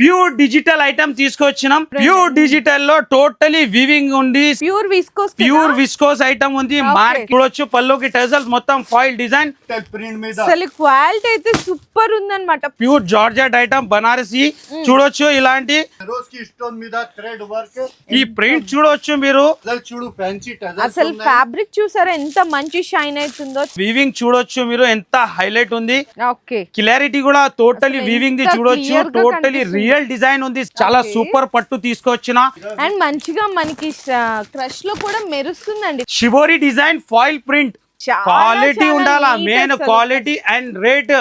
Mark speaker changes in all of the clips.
Speaker 1: Pure digital item తీసుకొచ్చినాం. Pure డిజిటల్లో totally weaving ఉంది.
Speaker 2: Pure viscose
Speaker 1: pure viscose item ఉంది.
Speaker 2: Okay.
Speaker 1: మార్క్ చూడొచ్చు. పళ్ళుకి టెజల్స్ మొత్తం ఫాయిల్ డిజైన్.
Speaker 3: ప్రింట్ మీద.
Speaker 2: అసలు క్వాలిటీ అయితే సూపర్ ఉందన్నమాట.
Speaker 1: Pure georgette item Banarasi. చూడొచ్చు ఇలాంటి.
Speaker 3: రోజ్కి స్టోన్ మీద థ్రెడ్ వర్క్
Speaker 1: ఈ ప్రింట్ చూడొచ్చు మీరు.
Speaker 2: అసలు ఫ్యాబ్రిక్ చూసారా? ఎంత మంచి షైన్ అవుతుందో.
Speaker 1: వివింగ్ చూడొచ్చు మీరు. ఎంత హైలైట్ ఉంది.
Speaker 2: ఓకే
Speaker 1: క్లారిటీ కూడా టోటలీ వివింగ్ ది చూడొచ్చు. టోటలీ. రియల్ డిజైన్ ఉంది. చాలా. సూపర్ పట్టు తీసుకొచ్చిన.
Speaker 2: అండ్ మంచిగా మనకి క్రష్లో కూడా మెరుస్తుందండి.
Speaker 1: Shibori design foil print quality ఉండాలా? Main. Quality and rate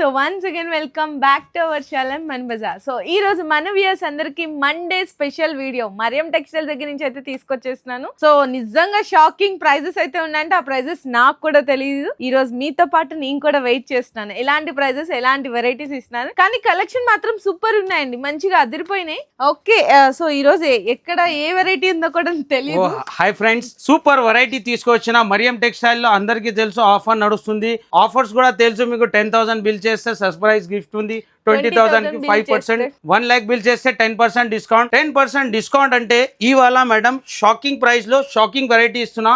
Speaker 2: so once again welcome back to our channel Mann బజార్ సో ఈ రోజు మన వ్యూయర్స్ అందరికి Monday special video Mariam textile దగ్గర నుంచి అయితే తీసుకొచ్చేస్తున్నాను. సో నిజంగా షాకింగ్ ప్రైజెస్ అయితే ఉన్నాయంటే ఆ ప్రైజెస్ నాకు కూడా తెలియదు ఈ రోజు మీతో పాటు నేను కూడా వెయిట్ చేస్తున్నాను. ఎలాంటి ప్రైజెస్ ఎలాంటి వెరైటీస్ ఇస్తున్నాను. కానీ కలెక్షన్ మాత్రం సూపర్ ఉన్నాయండి. మంచిగా అదిరిపోయినాయి. ఓకే సో ఈ రోజు ఎక్కడ ఏ వెరైటీ ఉందో కూడా తెలియదు
Speaker 1: హాయ్ ఫ్రెండ్స్ సూపర్ వెరైటీ తీసుకొచ్చిన మరియం టెక్స్టైల్లో అందరికీ తెలుసు ఆఫర్ నడుస్తుంది. ఆఫర్స్ కూడా తెలుసు మీకు టెన్ థౌసండ్ బిల్ చేస్తే సర్ప్రైజ్ గిఫ్ట్ ఉంది. ట్వంటీ థౌసండ్కి
Speaker 2: 20,000
Speaker 1: five percent. One lakh bill చేస్తే ten percent discount ten percent discount అంటే ఇవాళ మేడం షాకింగ్ ప్రైస్లో షాకింగ్ వెరైటీ ఇస్తున్నా.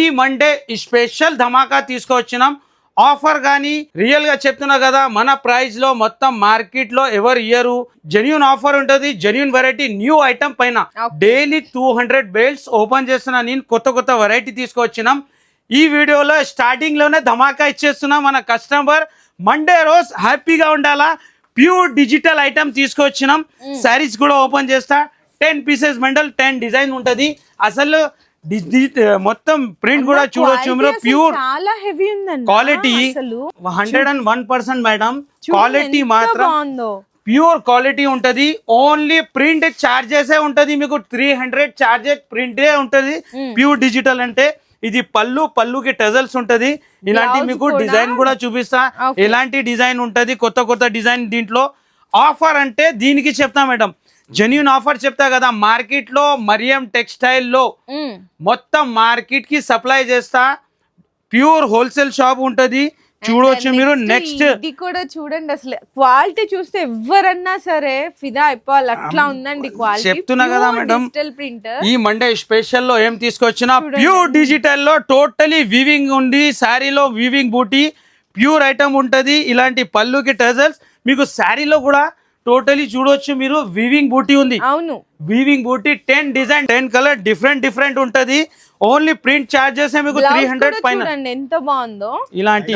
Speaker 1: ఈ మండే స్పెషల్ ధమాకా తీసుకొచ్చినాం. ఆఫర్ కానీ రియల్గా చెప్తున్నా కదా మన ప్రైస్లో మొత్తం మార్కెట్లో ఎవరు ఇయ్యరు? జెన్యున్ ఆఫర్ ఉంటుంది జెన్యున్ వెరైటీ న్యూ ఐటమ్ పైన. Daily two hundred belts open చేస్తున్నా నేను కొత్త కొత్త వెరైటీ తీసుకొచ్చినాం. ఈ వీడియోలో స్టార్టింగ్లోనే ధమాకా ఇచ్చేస్తున్నా మన కస్టమర్ మండే రోజు హ్యాపీగా ఉండాలా? ప్యూర్ డిజిటల్ ఐటమ్ తీసుకొచ్చినాం. శారీస్ కూడా ఓపెన్ చేస్తా. టెన్ పీసెస్ మెండల్ టెన్ డిజైన్ ఉంటది. అసలు మొత్తం ప్రింట్ కూడా చూడొచ్చు మీరు. ప్యూర్
Speaker 2: చాలా హెవీ ఉందండి
Speaker 1: quality hundred and one percent madam quality మాత్రం ప్యూర్ క్వాలిటీ ఉంటది. ఓన్లీ ప్రింట్ చార్జెస్ ఉంటది. మీకు త్రీ హండ్రెడ్ చార్జెస్ ప్రింటే ఉంటది. ప్యూర్ డిజిటల్ అంటే ఇది పళ్ళు పళ్ళుకి టెజల్స్ ఉంటది ఇలాంటి మీకు? డిజైన్ కూడా చూపిస్తా. ఎలాంటి డిజైన్ ఉంటది కొత్త కొత్త డిజైన్ దీంట్లో ఆఫర్ అంటే దీనికి చెప్తా మేడం జెన్యున్ ఆఫర్ చెప్తా కదా మార్కెట్లో మరియం
Speaker 2: టెక్స్టైల్లో.
Speaker 1: మొత్తం మార్కెట్కి సప్లై చేస్తా ప్యూర్ హోల్సేల్ షాప్ ఉంటది చూడొచ్చు
Speaker 2: And
Speaker 1: మీరు నెక్స్ట్
Speaker 2: ఇది కూడా చూడండి అసలు. క్వాలిటీ చూస్తే ఎవరన్నా సరే ఫిదా అయిపోవాలి. అట్లా ఉందండి క్వాలిటీ
Speaker 1: చెప్తున్నా కదా మేడం. ఈ మండే స్పెషల్లో ఏం తీసుకొచ్చినా. ప్యూర్ డిజిటల్లో టోటలీ వివింగ్ ఉంది శారీలో వివింగ్ బూటీ ప్యూర్ ఐటమ్ ఉంటది. ఇలాంటి పళ్ళుకి టజల్స్ మీకు శారీలో కూడా టోటలీ చూడొచ్చు మీరు వివింగ్ బూటీ ఉంది.
Speaker 2: అవును.
Speaker 1: Weaving buti ten design ten colour different different ఉంటది. ఓన్లీ ప్రింట్ చార్జెస్ మీకు త్రీ హండ్రెడ్ పైన?
Speaker 2: ఎంత బాగుందో.
Speaker 1: ఇలాంటి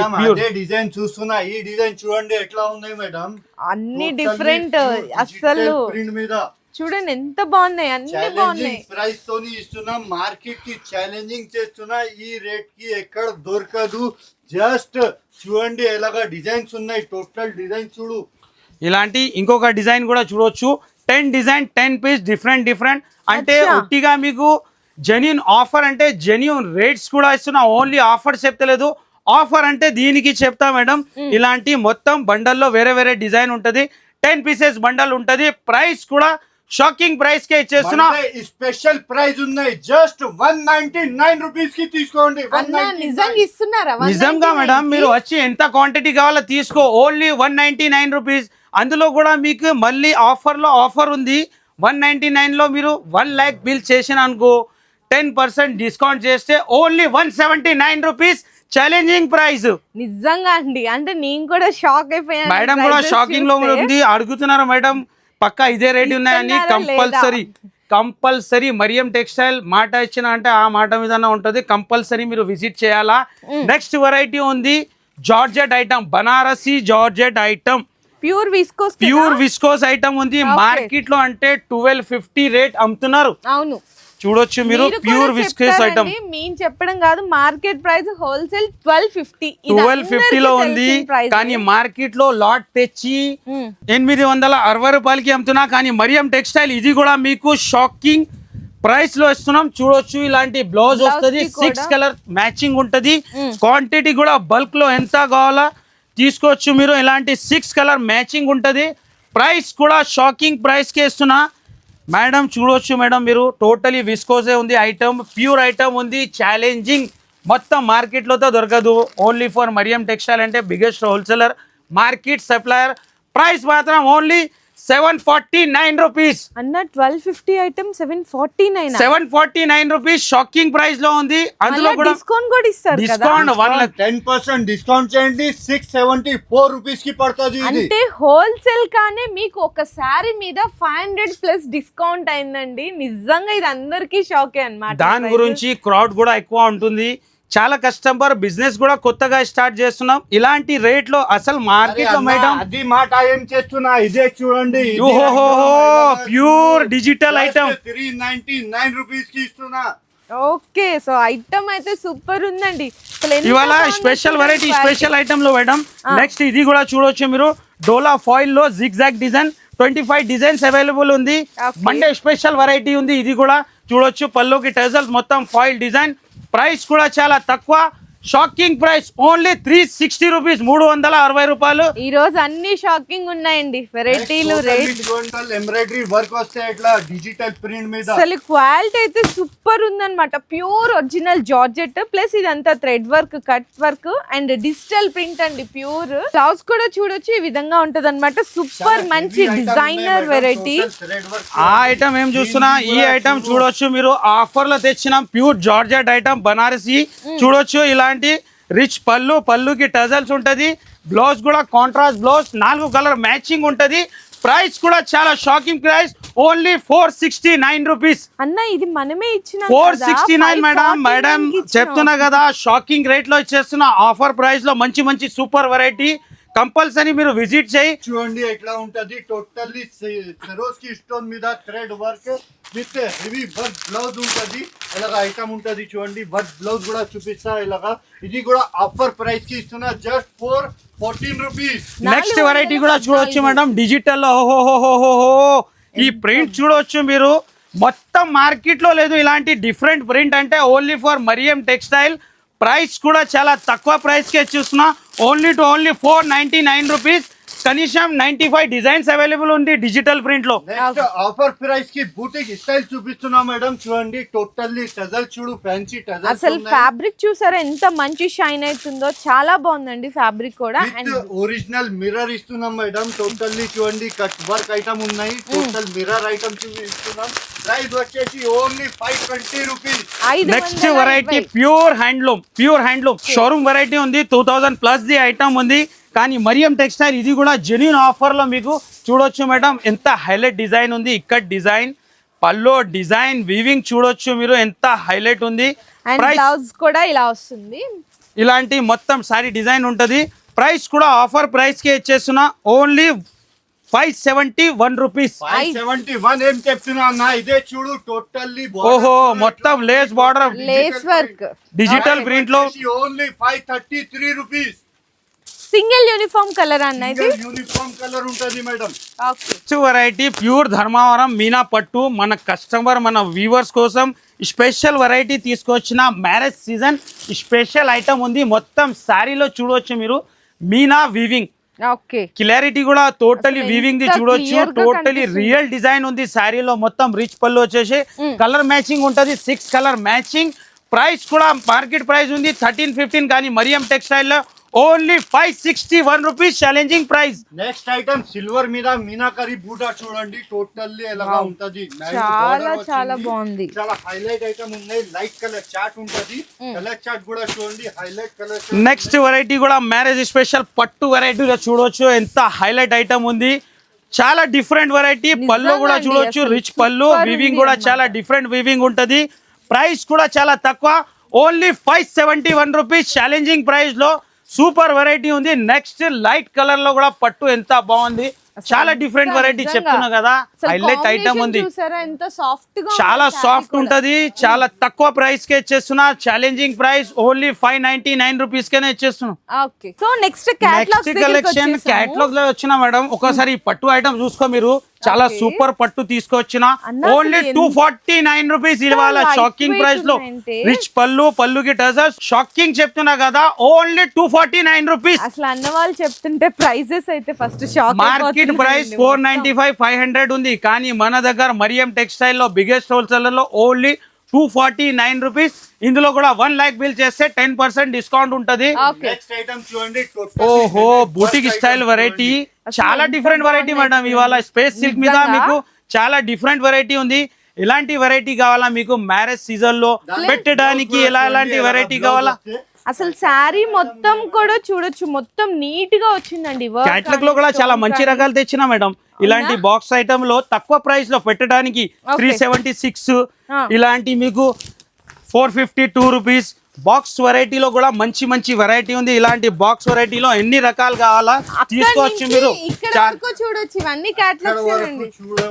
Speaker 3: డిజైన్ చూస్తున్నా ఈ డిజైన్ చూడండి ఎట్లా ఉంది మేడం
Speaker 2: అన్ని డిఫరెంట్ అస్సలు.
Speaker 3: ప్రింట్ మీద.
Speaker 2: చూడండి ఎంత బాగున్నాయి అన్ని బాగున్నాయి.
Speaker 3: ప్రైస్ తోని ఇస్తున్నాం మార్కెట్కి ఛాలెంజింగ్ చేస్తున్నా ఈ రేట్కి ఎక్కడ దొరకదు. జస్ట్ చూడండి ఎలాగా డిజైన్స్ ఉన్నాయి. టోటల్ డిజైన్ చూడు.
Speaker 1: ఇలాంటి ఇంకొక డిజైన్ కూడా చూడొచ్చు. Ten design ten piece different different అంటే. ఉట్టిగా మీకు జెన్యున్ ఆఫర్ అంటే జెన్యున్ రేట్స్ కూడా ఇస్తున్నా ఓన్లీ ఆఫర్ చెప్తలేదు. ఆఫర్ అంటే దీనికి చెప్తా మేడం ఇలాంటి మొత్తం బండల్లో వేరే వేరే డిజైన్ ఉంటది. టెన్ పీసెస్ బండల్ ఉంటది. ప్రైస్ కూడా షాకింగ్ ప్రైస్ కే ఇచ్చేస్తున్నా.
Speaker 3: స్పెషల్ ప్రైస్ ఉన్నాయి. జస్ట్ వన్ నైన్టీ నైన్ రూపీస్కి తీసుకోండి.
Speaker 2: నిజంగా ఇస్తున్నారా?
Speaker 1: నిజంగా
Speaker 2: 199
Speaker 1: మేడం? మీరు వచ్చి ఎంత క్వాంటిటీ కావాలో తీసుకో. Only one ninety nine rupees అందులో కూడా మీకు మళ్ళీ ఆఫర్లో ఆఫర్ ఉంది. వన్ నైన్టీ నైన్లో మీరు వన్ ల్యాక్ బిల్ చేసిన అనుకో టెన్ పర్సెంట్ డిస్కౌంట్ చేస్తే only one seventy nine rupees challenging price
Speaker 2: నిజంగా అండి. అంటే నేను కూడా షాక్ అయిపోయాను
Speaker 1: మేడం కూడా
Speaker 2: షాకింగ్లో.
Speaker 1: ఉంది. అడుగుతున్నారు మేడం పక్కా ఇదే రేట్ ఉన్నాయని కంపల్సరీ కంపల్సరీ మరియం టెక్స్టైల్ మాట ఇచ్చిన అంటే ఆ మాట మీదనే ఉంటది. కంపల్సరీ మీరు విజిట్ చేయాలా? నెక్స్ట్ వెరైటీ ఉంది. Georgette item Banarasi georgette item
Speaker 2: pure viscose
Speaker 1: pure viscose item ఉంది. మార్కెట్లో అంటే ట్వెల్వ్ ఫిఫ్టీ రేట్ అమ్ముతున్నారు.
Speaker 2: అవును.
Speaker 1: చూడొచ్చు మీరు ప్యూర్ విస్కోస్ ఐటమ్
Speaker 2: మేము చెప్పడం కాదు market price wholesale twelve fifty.
Speaker 1: Twelve ఫిఫ్టీలో ఉంది కానీ మార్కెట్లో లాట్ తెచ్చి. ఎనిమిది వందల అరవై రూపాయలకి అమ్ముతున్నా కానీ మరియం టెక్స్టైల్ ఇది కూడా మీకు షాకింగ్ ప్రైస్లో ఇస్తున్నాం. చూడొచ్చు ఇలాంటి బ్లౌజ్ వస్తుంది. సిక్స్ కలర్ మ్యాచింగ్ ఉంటది. క్వాంటిటీ కూడా బల్క్లో ఎంత కావాలా తీసుకోవచ్చు మీరు ఇలాంటి సిక్స్ కలర్ మ్యాచింగ్ ఉంటది. ప్రైస్ కూడా షాకింగ్ ప్రైస్కి ఇస్తున్నా. మేడం చూడొచ్చు మేడం మీరు. టోటలీ విస్కోజే ఉంది ఐటమ్ ప్యూర్ ఐటమ్ ఉంది. ఛాలెంజింగ్ మొత్తం మార్కెట్లోతో దొరకదు. ఓన్లీ ఫర్ మరియం టెక్స్టైల్ అంటే biggest wholesaler market supplier price మాత్రం only seven forty nine rupees.
Speaker 2: అన్న twelve fifty item seven forty nine?
Speaker 1: Seven forty nine rupees shocking ప్రైస్లో ఉంది. అందులో కూడా
Speaker 2: డిస్కౌంట్ కూడా ఇస్తారు కదా?
Speaker 1: Discount one
Speaker 3: ten percent discount చేయండి. సిక్స్ సెవెంటీ ఫోర్ రూపీస్కి పడుతుంది
Speaker 2: అంటే హోల్సేల్ కానే మీకు ఒక శారీ మీద ఫైవ్ హండ్రెడ్ ప్లస్ డిస్కౌంట్ అయిందండి. నిజంగా ఇది అందరికీ షాకే అన్నమాట.
Speaker 1: దాని గురించి క్రౌడ్ కూడా ఎక్కువ ఉంటుంది. చాలా కస్టమర్ బిజినెస్ కూడా కొత్తగా స్టార్ట్ చేస్తున్నాం. ఇలాంటి రేట్లో అసలు
Speaker 3: మార్కెట్లో
Speaker 1: మేడం
Speaker 3: అది మాట ఏం చేస్తున్నా? ఇదే చూడండి
Speaker 1: pure digital item
Speaker 3: three ninety nine రూపీస్కి ఇస్తున్నా.
Speaker 2: ఓకే సో ఐటమ్ అయితే సూపర్ ఉందండి.
Speaker 1: ఇవాళ స్పెషల్ వెరైటీ. స్పెషల్ ఐటమ్లో మేడం నెక్స్ట్ ఇది కూడా చూడొచ్చు మీరు. Dola ఫాయిల్లో zigzag design twenty five designs available ఉంది. మండే స్పెషల్ వెరైటీ ఉంది ఇది కూడా చూడొచ్చు. పల్లోకి టెజల్స్ మొత్తం ఫాయిల్ డిజైన్ ప్రైస్ కూడా చాలా తక్కువ. Shocking price only three sixty rupees మూడు వందల అరవై రూపాయలు.
Speaker 2: ఈ రోజు అన్ని షాకింగ్ ఉన్నాయండి. వెరైటీలు రేట్
Speaker 3: ఎంబ్రాయిడరీ వర్క్ వస్తే ఇట్లా డిజిటల్ ప్రింట్ మీద.
Speaker 2: అసలు క్వాలిటీ అయితే సూపర్ ఉందన్నమాట. ప్యూర్ ఒరిజినల్ జార్జెట్ ప్లస్ ఇదంతా thread work cut work and digital print అండి ప్యూర్ బ్లౌజ్ కూడా చూడొచ్చు ఈ విధంగా ఉంటది అనమాట సూపర్ మంచి డిజైనర్ వెరైటీ
Speaker 1: ఆ ఐటమ్ ఏం చూస్తున్నా? ఈ ఐటమ్ చూడొచ్చు మీరు. ఆఫర్లో తెచ్చిన ప్యూర్ జార్జెట్ ఐటమ్ బనారసి చూడొచ్చు ఇలాంటి రిచ్ పళ్ళు పళ్ళుకి టజల్స్ ఉంటది. బ్లౌజ్ కూడా కాంట్రాస్ట్ బ్లౌజ్. నాలుగు కలర్ మ్యాచింగ్ ఉంటది. ప్రైస్ కూడా చాలా shocking price only four sixty nine rupees
Speaker 2: అన్న ఇది మనమే ఇచ్చిన
Speaker 1: four sixty nine madam madam చెప్తున్నా కదా షాకింగ్ రేట్లో ఇచ్చేస్తున్నా. ఆఫర్ ప్రైస్లో మంచి మంచి సూపర్ వెరైటీ కంపల్సరీ మీరు విజిట్ చేయి.
Speaker 3: చూడండి ఎట్లా ఉంటది. టోటల్లీ సెరోస్కి స్టోన్ మీద thread work with heavy work blouse ఉంటది. ఇలాగ ఐటమ్ ఉంటది చూడండి. వర్క్ బ్లౌజ్ కూడా చూపిస్తా ఇలాగా. ఇది కూడా ఆఫర్ ప్రైస్కి ఇస్తున్నా. Just four fourteen rupees
Speaker 1: next variety కూడా చూడొచ్చు మేడం. డిజిటల్లో ఓహోహోహోహో. ఈ ప్రింట్ చూడొచ్చు మీరు. మొత్తం మార్కెట్లో లేదు. ఇలాంటి డిఫరెంట్ ప్రింట్ అంటే only for Mariam textile price కూడా చాలా తక్కువ ప్రైస్ కే చూస్తున్నా. Only two only four ninety nine rupees కనీసం నైన్టీ ఫైవ్ డిజైన్స్ అవైలబుల్ ఉంది డిజిటల్ ప్రింట్లో
Speaker 3: నెక్స్ట్ ఆఫర్ ప్రైస్కి బూటిక్ స్టైల్ చూపిస్తున్నా మేడం చూడండి టోటల్లీ టజల్ చూడు ఫ్యాన్సీ టజల్
Speaker 2: అసలు ఫ్యాబ్రిక్ చూసారా? ఎంత మంచి షైన్ అవుతుందో చాలా బాగుందండి ఫ్యాబ్రిక్ కూడా.
Speaker 3: ఒరిజినల్ మిర్రర్ ఇస్తున్నాం మేడం టోటల్లీ చూడండి కట్ వర్క్ ఐటమ్ ఉన్నాయి. టోటల్ మిర్రర్ ఐటమ్ ఇస్తున్నాం ప్రైస్ వచ్చేసి only five twenty rupees
Speaker 1: next variety. Pure handloom pure handloom showroom variety ఉంది. Two thousand plus the item ఉంది. కానీ మరియం టెక్స్టైల్ ఇది కూడా జెన్యున్ ఆఫర్లో మీకు చూడొచ్చు మేడం. ఎంత హైలైట్ డిజైన్ ఉంది ఇక్కడ డిజైన్ పల్లో డిజైన్ వీవింగ్ చూడొచ్చు మీరు ఎంత హైలైట్ ఉంది. ప్రైస్
Speaker 2: బ్లౌజ్ కూడా ఇలా వస్తుంది.
Speaker 1: ఇలాంటి మొత్తం సారీ డిజైన్ ఉంటుంది. ప్రైస్ కూడా ఆఫర్ ప్రైస్కే ఇచ్చేస్తున్నా only five seventy one rupees
Speaker 3: five seventy one ఏం చెప్తున్నా అన్న? ఇదే చూడు టోటల్లీ
Speaker 1: ఓహో మొత్తం lace border
Speaker 2: lace work
Speaker 1: digital ప్రింట్లో
Speaker 3: only five thirty three rupees
Speaker 2: single uniform colour అన్న ఇది?
Speaker 3: యూనిఫామ్ కలర్ ఉంటది madam.
Speaker 2: Okay.
Speaker 1: Variety pure Dharmavaram Meena పట్టు మన కస్టమర్ మన వ్యూవర్స్ కోసం స్పెషల్ వెరైటీ తీసుకొచ్చిన మ్యారేజ్ సీజన్ స్పెషల్ ఐటమ్ ఉంది. మొత్తం శారీలో చూడవచ్చు మీరు. Meena weaving
Speaker 2: okay.
Speaker 1: క్లారిటీ కూడా టోటలీ వీవింగ్ ది చూడొచ్చు. టోటలీ. రియల్ డిజైన్ ఉంది శారీలో. మొత్తం రిచ్ పళ్ళు వచ్చేసి కలర్ మ్యాచింగ్ ఉంటది. సిక్స్ కలర్ మ్యాచింగ్ ప్రైస్ కూడా మార్కెట్ ప్రైస్ ఉంది. థర్టీన్ ఫిఫ్టీన్ కానీ Mariam టెక్స్టైల్లో only five sixty one rupees challenging price
Speaker 3: next item silver మీద మీనాకరి బూటా చూడండి. టోటల్లీ ఎలాగా ఉంటది.
Speaker 2: చాలా. చాలా బాగుంది.
Speaker 3: చాలా హైలైట్ ఐటమ్ ఉన్నాయి. లైట్ కలర్ చాట్ ఉంటది. కలర్ చాట్ కూడా చూడండి. హైలైట్ కలర్
Speaker 1: నెక్స్ట్ వెరైటీ కూడా మ్యారేజ్ స్పెషల్ పట్టు వెరైటీగా చూడొచ్చు. ఎంత హైలైట్ ఐటమ్ ఉంది. చాలా డిఫరెంట్ వెరైటీ పళ్ళు కూడా చూడొచ్చు. రిచ్ పళ్ళు వివింగ్ కూడా. చాలా డిఫరెంట్ వివింగ్ ఉంటది. ప్రైస్ కూడా చాలా తక్కువ. Only five seventy one rupees challenging ప్రైస్లో సూపర్ వెరైటీ ఉంది నెక్స్ట్ లైట్ కలర్లో కూడా పట్టు ఎంత బాగుంది చాలా డిఫరెంట్ వెరైటీ. చెప్తున్నా కదా హైలైట్ ఐటమ్ ఉంది. చాలా సాఫ్ట్. ఉంటది చాలా తక్కువ ప్రైస్ కే ఇచ్చేస్తున్నా challenging price only five ninety nine rupees కేనే ఇచ్చేస్తున్నాం. కలెక్షన్ క్యాటలాగ్లో వచ్చిన మేడం ఒకసారి పట్టు ఐటమ్ చూసుకో మీరు. చాలా. సూపర్ పట్టు తీసుకొచ్చిన. Only two forty nine rupees ఇవాళ
Speaker 2: light
Speaker 1: షాకింగ్
Speaker 2: ప్రైస్లో.
Speaker 1: రిచ్ పళ్ళు పళ్ళుకి టజర్స్ షాకింగ్ చెప్తున్నా కదా only two forty nine rupees
Speaker 2: అసలు అన్న వాళ్ళు చెప్తుంటే ప్రైజెస్ అయితే first
Speaker 1: market price four ninety five five hundred ఉంది. కానీ మన దగ్గర మరియం టెక్స్టైల్లో biggest హోల్సేలర్లో only two forty nine rupees ఇందులో కూడా వన్ ల్యాక్ బిల్ చేస్తే టెన్ పర్సెంట్ డిస్కౌంట్ ఉంటుంది.
Speaker 2: ఓకే
Speaker 3: నెక్స్ట్ ఐటమ్ చూడండి.
Speaker 1: ఓహో బూటిక్ స్టైల్ వెరైటీ చాలా డిఫరెంట్ వెరైటీ మేడం ఇవాళ స్పేస్ సిల్క్ మీద? మీకు చాలా డిఫరెంట్ వెరైటీ ఉంది. ఇలాంటి వెరైటీ కావాలా మీకు? మ్యారేజ్ సీజన్లో పెట్టడానికి ఎలా ఎలాంటి వెరైటీ కావాలా?
Speaker 2: అసలు శారీ మొత్తం కూడా చూడొచ్చు. మొత్తం నీట్గా వచ్చిందండి. క్యాట్లాగ్లో
Speaker 1: కూడా చాలా మంచి. రకాలు తెచ్చిన మేడం ఇలాంటి బాక్స్ ఐటమ్లో తక్కువ ప్రైస్లో పెట్టడానికి త్రీ సెవెంటీ సిక్స్. ఇలాంటి మీకు four fifty two rupees box వెరైటీలో కూడా మంచి మంచి వెరైటీ ఉంది. ఇలాంటి బాక్స్ వెరైటీలో ఎన్ని రకాలు కావాలా తీసుకోవచ్చు మీరు.
Speaker 2: చూడొచ్చు. ఇవన్నీ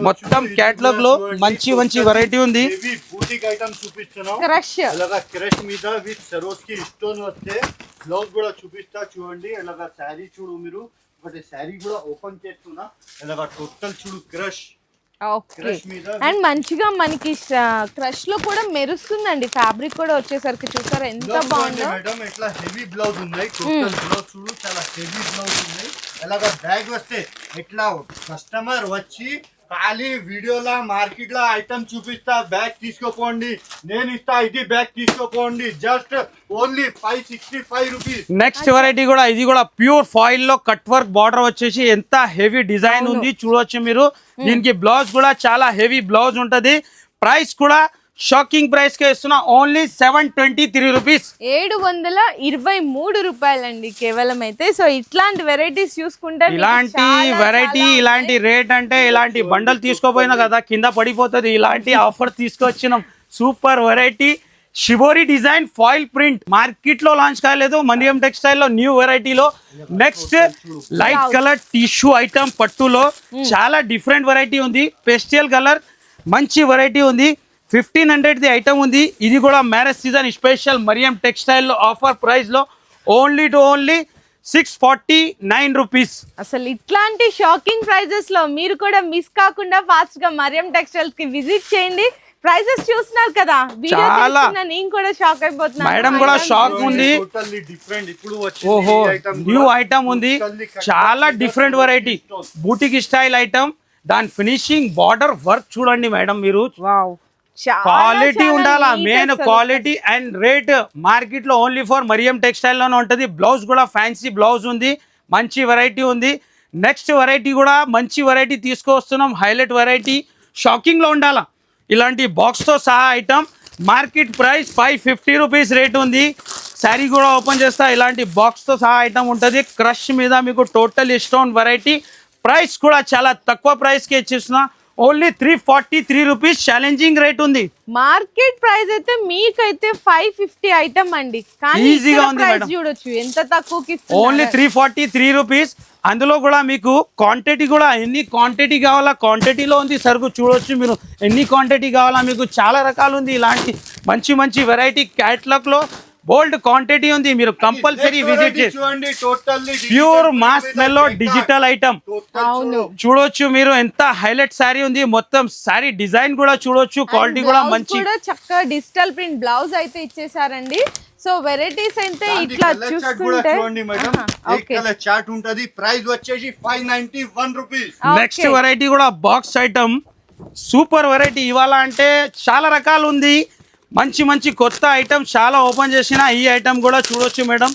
Speaker 1: మొత్తం క్యాట్లాగ్లో మంచి మంచి వెరైటీ ఉంది.
Speaker 3: బూటిక్ ఐటమ్ చూపిస్తున్నాం.
Speaker 2: క్రష్
Speaker 3: ఇలాగా క్రష్ మీద విత్ సరోస్కి స్టోన్ వస్తే బ్లౌజ్ కూడా చూపిస్తా చూడండి. ఇలాగా శారీ చూడు మీరు. ఒకటి శారీ కూడా ఓపెన్ చేస్తున్నా. టోటల్ చూడు క్రష్.
Speaker 2: ఓకే. అండ్ మంచిగా మనకి క్రష్లో కూడా మెరుస్తుందండి. ఫ్యాబ్రిక్ కూడా వచ్చేసరికి చూసారా? ఎంత బాగుందో.
Speaker 3: మేడం ఇట్లా హెవీ బ్లౌజ్ ఉన్నాయి. టోటల్ బ్లౌజ్ చూడు చాలా హెవీ బ్లౌజ్ ఉన్నాయి. ఇలాగా బ్యాగ్ వస్తే ఇట్లా కస్టమర్ వచ్చి ఖాళీ వీడియోలా మార్కెట్లో ఐటమ్ చూపిస్తా బ్యాగ్ తీసుకోపోండి. నేను ఇస్తా ఇది bag తీసుకోపోండి. Just only five sixty five rupees.
Speaker 1: Next variety కూడా ఇది కూడా ప్యూర్ ఫాయిల్లో కట్ వర్క్ బార్డర్ వచ్చేసి ఎంత హెవీ డిజైన్ ఉంది చూడొచ్చు మీరు. దీనికి బ్లౌజ్ కూడా చాలా హెవీ బ్లౌజ్ ఉంటది. ప్రైస్ కూడా షాకింగ్ ప్రైస్ కే ఇస్తున్నా only seven twenty three rupees.
Speaker 2: ఏడు వందల ఇరవై మూడు రూపాయలండి కేవలం అయితే. సో ఇట్లాంటి వెరైటీస్ చూసుకుంటే
Speaker 1: ఇలాంటి వెరైటీ ఇలాంటి రేట్ అంటే ఇలాంటి బండల్ తీసుకోపోయినా కదా కింద పడిపోతుంది. ఇలాంటి ఆఫర్ తీసుకొచ్చినాం. Super variety. Shibori design foil print. మార్కెట్లో లాంచ్ కాలేదు. మనియం టెక్స్టైల్లో న్యూ వెరైటీలో. Next light colour tissue item పట్టులో. చాలా డిఫరెంట్ వెరైటీ ఉంది. పెస్టియల్ కలర్ మంచి వెరైటీ ఉంది. ఫిఫ్టీన్ హండ్రెడ్ ది ఐటమ్ ఉంది. ఇది కూడా మ్యారేజ్ సీజన్ స్పెషల్ మరియం టెక్స్టైల్లో ఆఫర్ ప్రైస్లో only two only six forty nine rupees.
Speaker 2: అసలు ఇట్లాంటి షాకింగ్ ప్రైజెస్లో మీరు కూడా మిస్ కాకుండా ఫాస్ట్గా మరియం టెక్స్టైల్స్కి విజిట్ చేయండి. ప్రైజెస్ చూస్తున్నారు కదా. వీడియో
Speaker 1: చాలా.
Speaker 2: నేను కూడా షాక్ అయిపోతున్నాను.
Speaker 1: మేడం కూడా షాక్. ఉంది.
Speaker 3: టోటల్లీ డిఫరెంట్ ఇప్పుడు
Speaker 1: ఓహో న్యూ ఐటమ్ ఉంది. చాలా different variety boutique style item దాని ఫినిషింగ్ బార్డర్ వర్క్ చూడండి మేడం మీరు. క్వాలిటీ ఉండాలా? మెయిన్. క్వాలిటీ అండ్ రేట్ మార్కెట్లో ఓన్లీ ఫర్ మరియం టెక్స్టైల్లోనే ఉంటుంది. బ్లౌజ్ కూడా ఫ్యాన్సీ బ్లౌజ్ ఉంది. మంచి వెరైటీ ఉంది. నెక్స్ట్ వెరైటీ కూడా మంచి వెరైటీ తీసుకొస్తున్నాం. హైలైట్ వెరైటీ షాకింగ్లో ఉండాలా? ఇలాంటి బాక్స్తో సహా item market price five fifty rupees rate ఉంది. శారీ కూడా ఓపెన్ చేస్తా. ఇలాంటి బాక్స్తో సహా ఐటమ్ ఉంటుంది. క్రష్ మీద మీకు టోటల్ స్టోన్ వెరైటీ ప్రైస్ కూడా చాలా తక్కువ ప్రైస్కి ఇచ్చేస్తున్నా. Only three forty three rupees challenging rate ఉంది.
Speaker 2: మార్కెట్ ప్రైస్ అయితే మీకైతే ఫైవ్ ఫిఫ్టీ ఐటమ్ అండి. కానీ
Speaker 1: Easy గా ఉంది.
Speaker 2: చూడొచ్చు. ఎంత తక్కువకి
Speaker 1: only three forty three rupees అందులో కూడా మీకు క్వాంటిటీ కూడా ఎన్ని క్వాంటిటీ కావాలా క్వాంటిటీలో ఉంది సరుకు చూడొచ్చు మీరు. ఎన్ని క్వాంటిటీ కావాలా మీకు చాలా రకాలు ఉంది ఇలాంటి మంచి మంచి వెరైటీ క్యాట్లాగ్లో. బోల్డ్ క్వాంటిటీ ఉంది. మీరు కంపల్సరీ విజిట్ చేసి
Speaker 3: చూడండి టోటల్లీ
Speaker 1: ప్యూర్ మాస్ మెల్లో డిజిటల్ ఐటమ్.
Speaker 2: అవును.
Speaker 1: చూడొచ్చు మీరు ఎంత హైలైట్ శారీ ఉంది. మొత్తం శారీ డిజైన్ కూడా చూడొచ్చు క్వాలిటీ కూడా మంచి.
Speaker 2: చక్కగా డిజిటల్ ప్రింట్ బ్లౌజ్ అయితే ఇచ్చేసారండి. సో వెరైటీస్ అయితే ఇట్లా చూస్తుంటే
Speaker 3: చూడండి చార్ట్ ఉంటది. ప్రైస్ వచ్చేసి five ninety one rupees
Speaker 1: next variety కూడా బాక్స్ ఐటమ్ సూపర్ వెరైటీ ఇవాళ అంటే చాలా రకాలు ఉంది. మంచి మంచి కొత్త ఐటమ్ చాలా ఓపెన్ చేసిన ఈ ఐటమ్ కూడా చూడొచ్చు మేడం.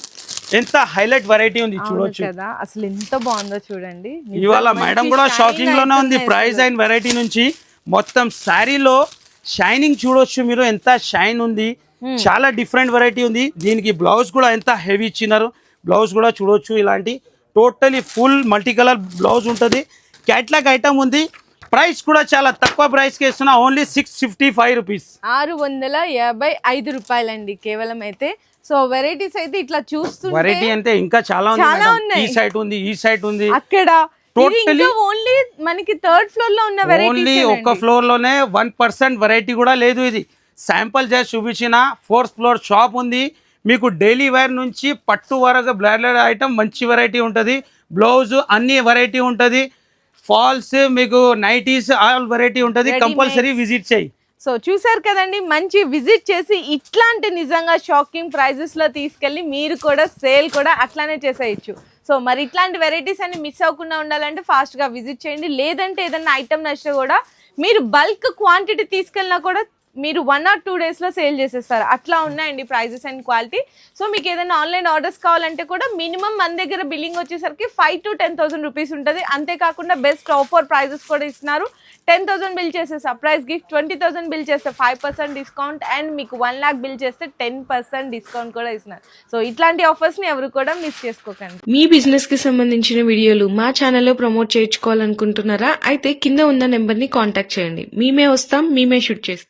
Speaker 1: ఎంత హైలైట్ వెరైటీ ఉంది చూడొచ్చు.
Speaker 2: కదా అసలు ఎంత బాగుందో చూడండి.
Speaker 1: ఇవాళ మేడం కూడా షాకింగ్లోనే ఉంది ప్రైస్. అండ్ వెరైటీ నుంచి. మొత్తం శారీలో షైనింగ్ చూడొచ్చు మీరు ఎంత షైన్ ఉంది. చాలా డిఫరెంట్ వెరైటీ ఉంది. దీనికి బ్లౌజ్ కూడా ఎంత హెవీ ఇచ్చినారు. బ్లౌజ్ కూడా చూడొచ్చు ఇలాంటి. Totally full multi colour blouse ఉంటుంది. క్యాట్లాగ్ ఐటమ్ ఉంది. ప్రైస్ కూడా చాలా తక్కువ ప్రైస్కి ఇస్తున్నా only six fifty five rupees
Speaker 2: ఆరు వందల యాభై ఐదు రూపాయలండి కేవలం అయితే. సో వెరైటీస్ అయితే ఇట్లా చూస్తుంటే
Speaker 1: వెరైటీ అంటే ఇంకా చాలా ఉంది. ఈ సైడ్ ఉంది ఈ సైడ్ ఉంది.
Speaker 2: అక్కడ ఓన్లీ మనకి థర్డ్ ఫ్లోర్లో ఉన్న
Speaker 1: ఓన్లీ ఒక్క ఫ్లోర్లోనే వన్ పర్సెంట్ వెరైటీ కూడా లేదు ఇది. శాంపుల్ చేసి చూపించిన ఫోర్త్ ఫ్లోర్ షాప్ ఉంది. మీకు డైలీ వేర్ నుంచి పట్టు వరకు బ్లాడెడ్ ఐటమ్ మంచి వెరైటీ ఉంటుంది. బ్లౌజ్ అన్ని వెరైటీ ఉంటుంది. ఫాల్స్ మీకు నైటీస్ ఆల్ వెరైటీ ఉంటుంది. కంపల్సరీ విజిట్ చేయి.
Speaker 2: సో చూసారు కదండి మంచి విజిట్ చేసి ఇట్లాంటి నిజంగా షాకింగ్ ప్రైజెస్లో తీసుకెళ్ళి మీరు కూడా సేల్ కూడా అట్లానే చేసేయచ్చు. సో మరి ఇట్లాంటి వెరైటీస్ అన్ని మిస్ అవ్వకుండా ఉండాలంటే fast గా విజిట్ చేయండి. లేదంటే ఏదైనా ఐటమ్ నచ్చితే కూడా మీరు బల్క్ క్వాంటిటీ తీసుకెళ్ళినా కూడా మీరు వన్ ఆర్ టూ డేస్లో సేల్ చేసేస్తారు. అట్లా ఉన్నాయండి ప్రైజెస్ అండ్ క్వాలిటీ సో మీకు ఏదైనా ఆన్లైన్ ఆర్డర్స్ కావాలంటే కూడా మినిమం మన దగ్గర బిల్లింగ్ వచ్చేసరికి five to ten thousand rupees ఉంటుంది. అంతేకాకుండా బెస్ట్ ఆఫర్ ప్రైజెస్ కూడా ఇస్తున్నారు. టెన్ థౌసండ్ బిల్ చేస్తే surprise gift twenty thousand bill చేస్తే ఫైవ్ పర్సెంట్ డిస్కౌంట్ అండ్ మీకు వన్ ల్యాక్ బిల్ చేస్తే టెన్ పర్సెంట్ డిస్కౌంట్ కూడా ఇస్తున్నారు. సో ఇట్లాంటి ఆఫర్స్ని ఎవరు కూడా మిస్ చేసుకోకండి.
Speaker 4: మీ బిజినెస్కి సంబంధించిన వీడియోలు మా ఛానల్లో ప్రమోట్ చేయించుకోవాలనుకుంటున్నారా? అయితే కింద ఉన్న నెంబర్ని కాంటాక్ట్ చేయండి. మేమే వస్తాం మేమే షూట్ చేస్తాం.